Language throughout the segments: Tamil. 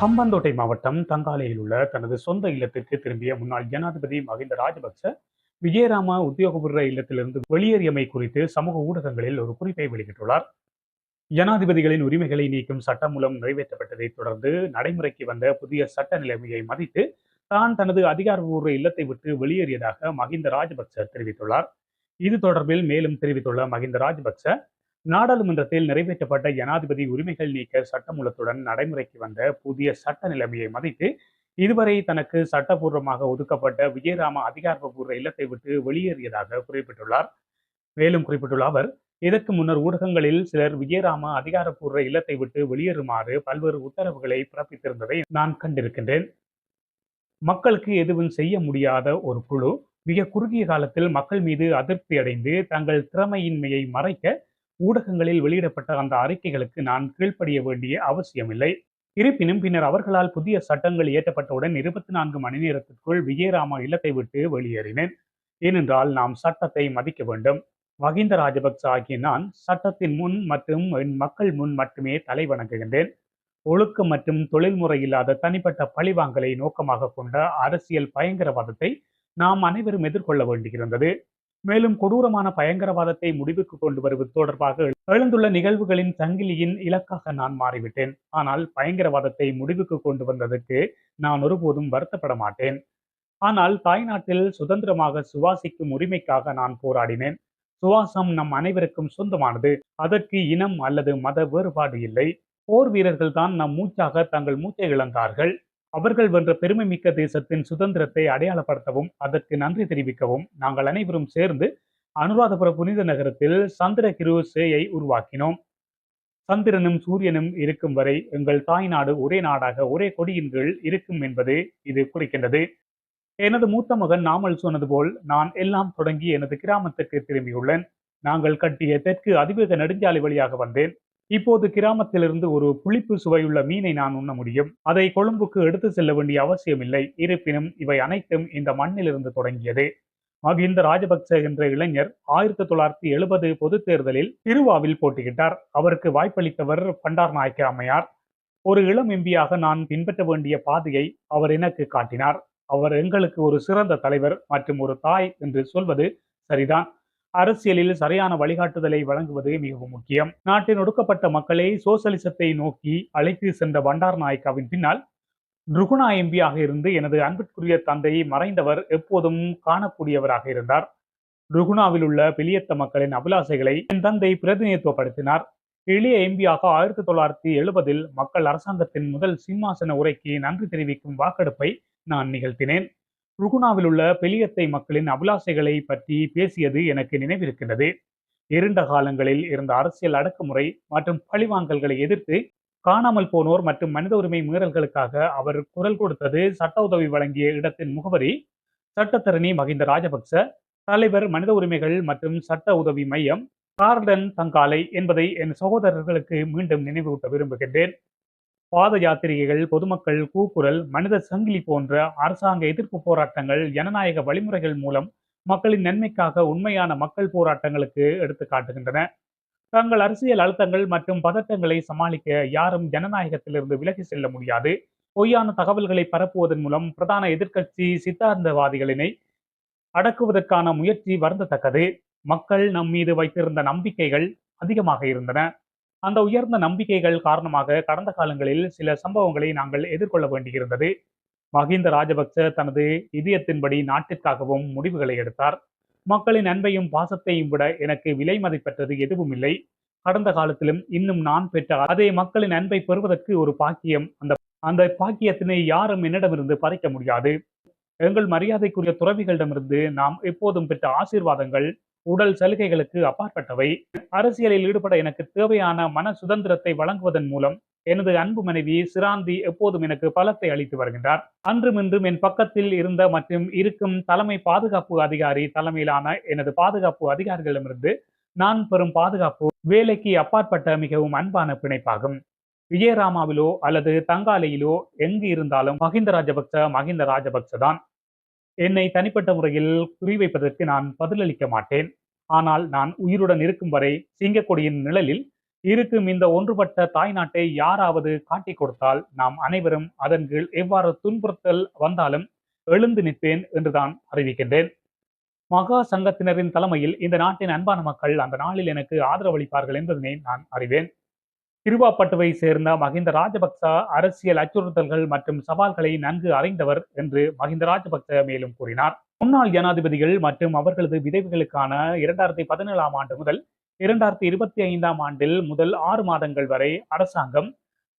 ஹம்பாந்தோட்டை மாவட்டம் தங்காலையில் உள்ள தனது சொந்த இல்லத்திற்கு திரும்பிய முன்னாள் ஜனாதிபதி மஹிந்த ராஜபக்ச விஜயராம உத்தியோகபூர்வ இல்லத்திலிருந்து வெளியேறியமை குறித்து சமூக ஊடகங்களில் ஒரு குறிப்பை வெளியிட்டுள்ளார். ஜனாதிபதிகளின் உரிமைகளை நீக்கும் சட்டம் மூலம் நிறைவேற்றப்பட்டதைத் தொடர்ந்து நடைமுறைக்கு வந்த புதிய சட்ட நிலைமையை மதித்து தான் தனது அதிகாரபூர்வ இல்லத்தை விட்டு வெளியேறியதாக மஹிந்த ராஜபக்ச தெரிவித்துள்ளார். இது தொடர்பில் மேலும் தெரிவித்துள்ள மஹிந்த ராஜபக்ச நாடாளுமன்றத்தில் நிறைவேற்றப்பட்ட ஜனாதிபதி உரிமைகள் நீக்க சட்டமூலத்துடன் நடைமுறைக்கு வந்த புதிய சட்ட நிலைமையை மதித்து இதுவரை தனக்கு சட்டபூர்வமாக ஒதுக்கப்பட்ட விஜயராம அதிகாரப்பூர்வ இல்லத்தை விட்டு வெளியேறியதாக குறிப்பிட்டுள்ளார். மேலும் குறிப்பிட்டுள்ள அவர் இதற்கு முன்னர் ஊடகங்களில் சிலர் விஜயராம அதிகாரப்பூர்வ இல்லத்தை விட்டு வெளியேறுமாறு பல்வேறு உத்தரவுகளை பிறப்பித்திருந்ததை நான் கண்டிருக்கின்றேன். மக்களுக்கு எதுவும் செய்ய முடியாத ஒரு குழு மிக குறுகிய காலத்தில் மக்கள் மீது அதிருப்தி அடைந்து தங்கள் திறமையின்மையை மறைக்க ஊடகங்களில் வெளியிடப்பட்ட அந்த அறிக்கைகளுக்கு நான் கீழ்ப்படிய வேண்டிய அவசியமில்லை. இருப்பினும் பின்னர் அவர்களால் புதிய சட்டங்கள் இயற்றப்பட்டவுடன் இருபத்தி நான்கு மணி நேரத்திற்குள் விஜயராம இல்லத்தை விட்டு வெளியேறினேன். ஏனென்றால் நாம் சட்டத்தை மதிக்க வேண்டும். மகிந்த ராஜபக்ச ஆகிய நான் சட்டத்தின் முன் மற்றும் என் மக்கள் முன் மட்டுமே தலை வணங்குகின்றேன். ஒழுக்கம் மற்றும் தொழில்முறை இல்லாத தனிப்பட்ட பழிவாங்கலை நோக்கமாக கொண்ட அரசியல் பயங்கரவாதத்தை நாம் அனைவரும் எதிர்கொள்ள வேண்டியிருந்தது. மேலும் கொடூரமான பயங்கரவாதத்தை முடிவுக்கு கொண்டு வருவது தொடர்பாக எழுந்துள்ள நிகழ்வுகளின் சங்கிலியின் இலக்காக நான் மாறிவிட்டேன். ஆனால் பயங்கரவாதத்தை முடிவுக்கு கொண்டு வந்ததற்கு நான் ஒருபோதும் வருத்தப்பட மாட்டேன். ஆனால் தாய்நாட்டில் சுதந்திரமாக சுவாசிக்கும் உரிமைக்காக நான் போராடினேன். சுவாசம் நம் அனைவருக்கும் சொந்தமானது. அதற்கு இனம் அல்லது மத வேறுபாடு இல்லை. போர் வீரர்கள் தான் நம் மூச்சாக தங்கள் மூச்சை இழந்தார்கள். அவர்கள் வென்ற பெருமை மிக்க தேசத்தின் சுதந்திரத்தை அடையாளப்படுத்தவும் அதற்கு நன்றி தெரிவிக்கவும் நாங்கள் அனைவரும் சேர்ந்து அனுராதபுர புனித நகரத்தில் சந்திர கிரு சேயை உருவாக்கினோம். சந்திரனும் சூரியனும் இருக்கும் வரை எங்கள் தாய் நாடு ஒரே நாடாக ஒரே கொடியின் கீழ் இருக்கும் என்பது இது குறிக்கின்றது. எனது மூத்த மகன் நாமல் சொன்னது போல் நான் எல்லாம் தொடங்கி எனது கிராமத்துக்கு திரும்பியுள்ளேன். நாங்கள் கட்டிய தெற்கு அதிவேக நெடுஞ்சாலை வழியாக வந்தேன். இப்போது கிராமத்திலிருந்து ஒரு புளிப்பு சுவையுள்ள மீனை நான் உண்ண முடியும். அதை கொழும்புக்கு எடுத்து செல்ல வேண்டிய அவசியமில்லை. இருப்பினும் இவை அனைத்தும் இந்த மண்ணிலிருந்து தொடங்கியது. மகிந்த ராஜபக்ச என்ற இளைஞர் ஆயிரத்தி தொள்ளாயிரத்தி எழுபது பொதுத் தேர்தலில் திருவாவில் போட்டியிட்டார். அவருக்கு வாய்ப்பளித்தவர் பண்டார் நாயக்க அம்மையார். ஒரு இளம் எம்பியாக நான் பின்பற்ற வேண்டிய பாதையை அவர் எனக்கு காட்டினார். அவர் எங்களுக்கு ஒரு சிறந்த தலைவர் மற்றும் ஒரு தாய் என்று சொல்வது சரிதான். அரசியலில் சரியான வழிகாட்டுதலை வழங்குவது மிகவும் முக்கியம். நாட்டின் ஒடுக்கப்பட்ட மக்களை சோசலிசத்தை நோக்கி அழைத்து சென்ற பண்டார் நாயக்காவின் பின்னால் ருகுணா எம்பியாக இருந்து எனது அன்பிற்குரிய தந்தை மறைந்தவர் எப்போதும் காணக்கூடியவராக இருந்தார். ருகுணாவில் உள்ள பெலியத்த மக்களின் அபிலாசைகளை என் தந்தை பிரதிநிதித்துவப்படுத்தினார். எளிய எம்பியாக ஆயிரத்தி தொள்ளாயிரத்தி எழுபதில் மக்கள் அரசாங்கத்தின் முதல் சிம்மாசன உரைக்கு நன்றி தெரிவிக்கும் வாக்கெடுப்பை நான் நிகழ்த்தினேன். ருகுணாவில் உள்ள பெலியத்தை மக்களின் அபிலாசைகளை பற்றி பேசியது எனக்கு நினைவிருக்கின்றது. இருண்ட காலங்களில் இருந்த அரசியல் அடக்குமுறை மற்றும் பழிவாங்கல்களை எதிர்த்து காணாமல் போனோர் மற்றும் மனித உரிமை மீறல்களுக்காக அவர் குரல் கொடுத்தது சட்ட உதவி வழங்கிய இடத்தின் முகவரி சட்டத்தரணி மகிந்த ராஜபக்ச தலைவர் மனித உரிமைகள் மற்றும் சட்ட உதவி மையம் கார்டன் தங்காலை என்பதை என் சகோதரர்களுக்கு மீண்டும் நினைவூட்ட விரும்புகின்றேன். பாத யாத்திரிகைகள் பொதுமக்கள் கூக்குரல் மனித சங்கிலி போன்ற அரசாங்க எதிர்ப்பு போராட்டங்கள் ஜனநாயக வழிமுறைகள் மூலம் மக்களின் நன்மைக்காக உண்மையான மக்கள் போராட்டங்களுக்கு எடுத்து காட்டுகின்றன தங்கள் அரசியல் அழுத்தங்கள் மற்றும் பதட்டங்களை சமாளிக்க யாரும் ஜனநாயகத்திலிருந்து விலகி செல்ல முடியாது. பொய்யான தகவல்களை பரப்புவதன் மூலம் பிரதான எதிர்க்கட்சி சித்தாந்தவாதிகளினை அடக்குவதற்கான முயற்சி வருந்தத்தக்கது. மக்கள் நம் மீது வைத்திருந்த நம்பிக்கைகள் அதிகமாக இருந்தன. அந்த உயர்ந்த நம்பிக்கைகள் காரணமாக கடந்த காலங்களில் சில சம்பவங்களை நாங்கள் எதிர்கொள்ள வேண்டியிருந்தது. மஹிந்த ராஜபக்ச தனது இதயத்தின்படி நாட்டிற்காகவும் முடிவுகளை எடுத்தார். மக்களின் அன்பையும் பாசத்தையும் விட எனக்கு விலை மதிப்பற்றது எதுவும் இல்லை கடந்த காலத்திலும் இன்னும் நான் பெற்ற அதே மக்களின் அன்பை பெறுவதற்கு ஒரு பாக்கியம் அந்த அந்த பாக்கியத்தினை யாரும் என்னிடமிருந்து பறிக்க முடியாது. எங்கள் மரியாதைக்குரிய துறவிகளிடமிருந்து நாம் எப்போதும் பெற்ற ஆசீர்வாதங்கள் உடல் சலுகைகளுக்கு அப்பாற்பட்டவை. அரசியலில் ஈடுபட எனக்கு தேவையான மன சுதந்திரத்தை வழங்குவதன் மூலம் எனது அன்பு மனைவி சிராந்தி எப்போதும் எனக்கு பலத்தை அளித்து வருகின்றார். அன்றுமின்றும் என் பக்கத்தில் இருந்த மற்றும் இருக்கும் தலைமை பாதுகாப்பு அதிகாரி தலைமையிலான எனது பாதுகாப்பு அதிகாரிகளிடமிருந்து நான் பெறும் பாதுகாப்பு வேலைக்கு அப்பாற்பட்ட மிகவும் அன்பான பிணைப்பாகும். விஜயராமாவிலோ அல்லது தங்காலையிலோ எங்கு இருந்தாலும் மஹிந்த ராஜபக்ச மஹிந்த ராஜபக்ச தான் என்னை தனிப்பட்ட முறையில் குறிவைப்பதற்கு நான் பதிலளிக்க மாட்டேன். ஆனால் நான் உயிருடன் இருக்கும் வரை சிங்கக்கொடியின் நிழலில் இருக்கும் இந்த ஒன்றுபட்ட தாய்நாட்டை யாராவது காட்டிக் கொடுத்தால் நாம் அனைவரும் அதன் கீழ் எவ்வாறு துன்புறுத்தல் வந்தாலும் எழுந்து நிற்பேன் என்றுதான் அறிவிக்கின்றேன். மகா சங்கத்தினரின் தலைமையில் இந்த நாட்டின் அன்பான மக்கள் அந்த நாளில் எனக்கு ஆதரவளிப்பார்கள் என்பதனை நான் அறிவேன். திருவாப்பட்டுவை சேர்ந்த மஹிந்த ராஜபக்ச அரசியல் அச்சுறுத்தல்கள் மற்றும் சவால்களை நன்கு அறிந்தவர் என்று மஹிந்த ராஜபக்ச மேலும் கூறினார். முன்னாள் ஜனாதிபதிகள் மற்றும் அவர்களது விதவைகளுக்கான இரண்டாயிரத்தி பதினேழாம் ஆண்டு முதல் இரண்டாயிரத்தி இருபத்தி ஐந்தாம் ஆண்டில் முதல் ஆறு மாதங்கள் வரை அரசாங்கம்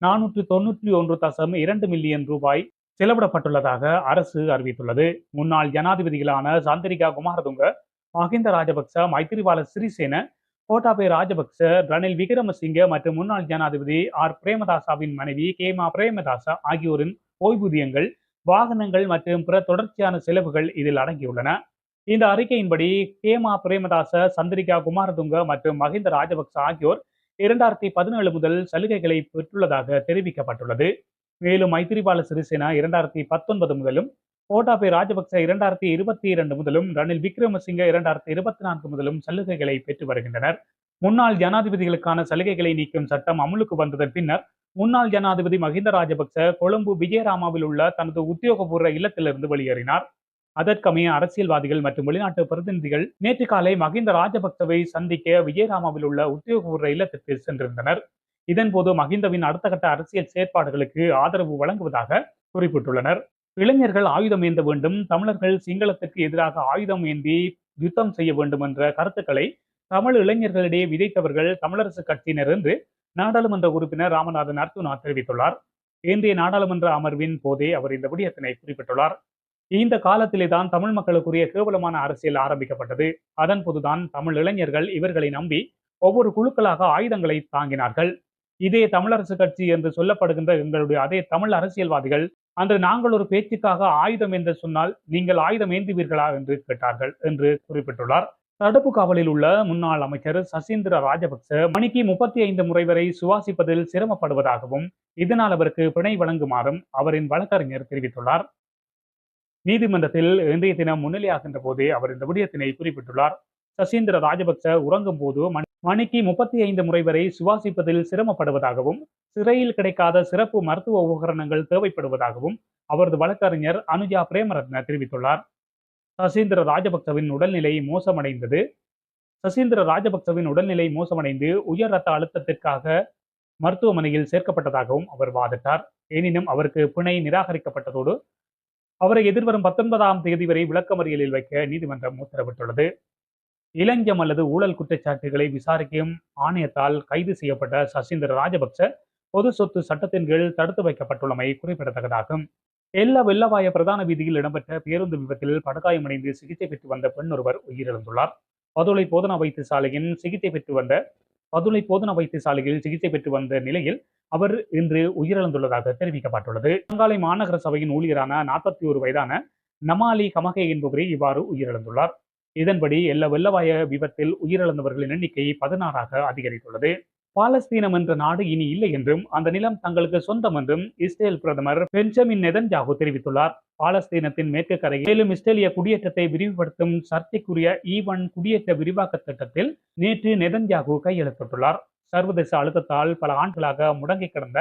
நானூற்று தொன்னூற்றி ஒன்று தசம் இரண்டு மில்லியன் ரூபாய் செலவிடப்பட்டுள்ளதாக அரசு அறிவித்துள்ளது. முன்னாள் ஜனாதிபதிகளான சந்திரிகா குமாரதுங்க மஹிந்த ராஜபக்ச மைத்திரிபால சிறிசேன கோட்டாபய ராஜபக்ச ரணில் விக்ரமசிங்க மற்றும் முன்னாள் ஜனாதிபதி ஆர். பிரேமதாசாவின் மனைவி கேமா பிரேமதாசா ஆகியோரின் ஓய்வூதியங்கள் வாகனங்கள் மற்றும் பிற தொடர்ச்சியான செலவுகள் இதில் அடங்கியுள்ளன. இந்த அறிக்கையின்படி கேமா பிரேமதாச சந்திரிகா குமாரதுங்க மற்றும் மஹிந்த ராஜபக்ச ஆகியோர் இரண்டாயிரத்தி பதினேழு முதல் சலுகைகளை பெற்றுள்ளதாக தெரிவிக்கப்பட்டுள்ளது. மேலும் மைத்திரிபால சிறிசேனா இரண்டாயிரத்தி பத்தொன்பது முதலும் கோட்டாபே ராஜபக்ச இரண்டாயிரத்தி இருபத்தி இரண்டு முதலும் ரணில் விக்ரமசிங்க இரண்டாயிரத்தி இருபத்தி நான்கு முதலும் சலுகைகளை பெற்று வருகின்றனர். முன்னாள் ஜனாதிபதிகளுக்கான சலுகைகளை நீக்கும் சட்டம் அமலுக்கு வந்ததன் பின்னர் முன்னாள் ஜனாதிபதி மஹிந்த ராஜபக்ச கொழும்பு விஜயராமாவில் உள்ள தனது உத்தியோகபூர்வ இல்லத்திலிருந்து வெளியேறினார். அதற்கமைய அரசியல்வாதிகள் மற்றும் வெளிநாட்டு பிரதிநிதிகள் நேற்று காலை மஹிந்த ராஜபக்சவை சந்திக்க விஜயராமாவில் உள்ள உத்தியோகபூர்வ இல்லத்திற்கு சென்றிருந்தனர். இதன்போது மஹிந்தவின் அடுத்த கட்ட அரசியல் செயற்பாடுகளுக்கு ஆதரவு வழங்குவதாக குறிப்பிட்டுள்ளனர். இளைஞர்கள் ஆயுதம் ஏந்த வேண்டும் தமிழர்கள் சிங்களத்துக்கு எதிராக ஆயுதம் ஏந்தி யுத்தம் செய்ய வேண்டும் என்ற கருத்துக்களை தமிழ் இளைஞர்களிடையே விதைத்தவர்கள் தமிழரசு கட்சியினர் என்று நாடாளுமன்ற உறுப்பினர் ராமநாதன் அர்த்துனா தெரிவித்துள்ளார். இன்றைய நாடாளுமன்ற அமர்வின் போதே அவர் இந்த விடயத்தினை குறிப்பிட்டுள்ளார். இந்த காலத்திலே தான் தமிழ் மக்களுக்குரிய கேவலமான அரசியல் ஆரம்பிக்கப்பட்டது. அதன் போதுதான் தமிழ் இளைஞர்கள் இவர்களை நம்பி ஒவ்வொரு குழுக்களாக ஆயுதங்களை தாங்கினார்கள். இதே தமிழரசு கட்சி என்று சொல்லப்படுகின்ற எங்களுடைய அதே தமிழ் அரசியல்வாதிகள் அன்று நாங்கள் ஒரு பேச்சுக்காக ஆயுதம் என்று சொன்னால் நீங்கள் ஆயுதம் ஏந்துவீர்களா என்று கேட்டார்கள் என்று குறிப்பிட்டுள்ளார். தடுப்பு காவலில் உள்ள முன்னாள் அமைச்சர் சசீந்திர ராஜபக்ச மணிக்கு முப்பத்தி ஐந்து முறை வரை சுவாசிப்பதில் சிரமப்படுவதாகவும் இதனால் அவருக்கு பிணை வழங்குமாறும் அவரின் வழக்கறிஞர் தெரிவித்துள்ளார். நீதிமன்றத்தில் இன்றைய தினம் முன்னிலையாகின்ற போதே அவர் இந்த விடயத்தினை குறிப்பிட்டுள்ளார். சசீந்திர ராஜபக்ச உறங்கும் போது மணிக்கு முப்பத்தி ஐந்து முறை வரை சுவாசிப்பதில் சிரமப்படுவதாகவும் சிறையில் கிடைக்காத சிறப்பு மருத்துவ உபகரணங்கள் தேவைப்படுவதாகவும் அவரது வழக்கறிஞர் அனுஜா பிரேமரத்ன தெரிவித்துள்ளார். சசீந்திர ராஜபக்சவின் உடல்நிலை மோசமடைந்தது. சசீந்திர ராஜபக்சவின் உடல்நிலை மோசமடைந்து உயர் ரத்த அழுத்தத்திற்காக மருத்துவமனையில் சேர்க்கப்பட்டதாகவும் அவர் வாதிட்டார். எனினும் அவருக்கு பிணை நிராகரிக்கப்பட்டதோடு அவரை எதிர்வரும் பத்தொன்பதாம் தேதி வரை விளக்கமறியலில் வைக்க நீதிமன்றம் உத்தரவிட்டுள்ளது. இலஞ்சம் அல்லது ஊழல் குற்றச்சாட்டுகளை விசாரிக்கும் ஆணையத்தால் கைது செய்யப்பட்ட சசீந்திர ராஜபக்ச பொது சொத்து சட்டத்தின் கீழ் தடுத்து வைக்கப்பட்டுள்ளமை குறிப்பிடத்தக்கதாகும். எல்ல வெள்ளவாய பிரதான வீதியில் இடம்பெற்ற பேருந்து விபத்தில் படுகாயமடைந்து சிகிச்சை பெற்று வந்த பெண் ஒருவர் உயிரிழந்துள்ளார். பதுளை போதனா வைத்தியசாலையின் சிகிச்சை பெற்று வந்த பதுளை போதனா வைத்தியசாலையில் சிகிச்சை பெற்று வந்த நிலையில் அவர் இன்று உயிரிழந்துள்ளதாக தெரிவிக்கப்பட்டுள்ளது. பங்காளி மாநகர சபையின் ஊழியரான நாற்பத்தி ஒரு வயதான நமாலி கமகே என்பவரே இவ்வாறு உயிரிழந்துள்ளார். இதன்படி எல்லா வெள்ளவாய விபத்தில் உயிரிழந்தவர்களின் எண்ணிக்கை பதினாறாக அதிகரித்துள்ளது. பாலஸ்தீனம் என்ற நாடு இனி இல்லை என்றும் அந்த நிலம் தங்களுக்கு சொந்தம் என்றும் இஸ்ரேல் பிரதமர் பெஞ்சமின் நெதன்ஜாகு தெரிவித்துள்ளார். பாலஸ்தீனத்தின் மேற்கு கரையில் மேலும் இஸ்ரேலிய குடியேற்றத்தை விரிவுபடுத்தும் சர்ச்சைக்குரிய ஈவன் குடியேற்ற விரிவாக்க திட்டத்தில் நேற்று நெதன்ஜாகு கையெழுத்திட்டுள்ளார். சர்வதேச அழுத்தத்தால் பல ஆண்டுகளாக முடங்கி கிடந்த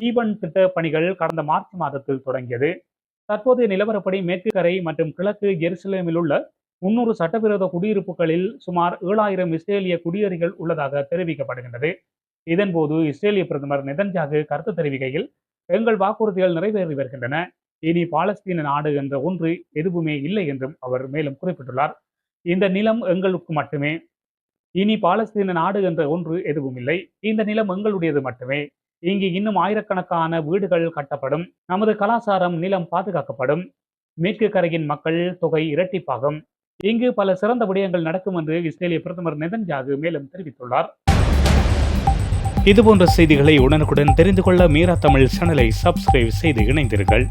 ஈவன் திட்ட பணிகள் கடந்த மார்ச் மாதத்தில் தொடங்கியது. தற்போதைய நிலவரப்படி மேற்கு கரை மற்றும் கிழக்கு எருசலேமில் உள்ள முன்னூறு சட்டவிரோத குடியிருப்புகளில் சுமார் ஏழாயிரம் இஸ்ரேலிய குடியேறிகள் உள்ளதாக தெரிவிக்கப்படுகின்றது. இதன்போது இஸ்ரேலிய பிரதமர் நெதன்ஜாகு கருத்து தெரிவிக்கையில் எங்கள் வாக்குறுதிகள் நிறைவேறி வருகின்றன. இனி பாலஸ்தீன நாடு என்ற ஒன்று எதுவுமே இல்லை என்றும் அவர் மேலும் குறிப்பிட்டுள்ளார். இந்த நிலம் எங்களுக்கு மட்டுமே. இனி பாலஸ்தீன நாடு என்ற ஒன்று எதுவும் இல்லை. இந்த நிலம் எங்களுடையது மட்டுமே. இங்கு இன்னும் ஆயிரக்கணக்கான வீடுகள் கட்டப்படும். நமது கலாச்சாரம் நிலம் பாதுகாக்கப்படும். மேற்கு கரையின் மக்கள் தொகை இரட்டிப்பாகும். இங்கு பல சிறந்த விடயங்கள் நடக்கும் என்று இஸ்ரேலிய பிரதமர் நெதன்ஜாகு மேலும் தெரிவித்துள்ளார். இதுபோன்ற செய்திகளை உடனுக்குடன் தெரிந்து கொள்ள மீரா தமிழ் சேனலை சப்ஸ்கிரைப் செய்து இணைந்தீர்கள்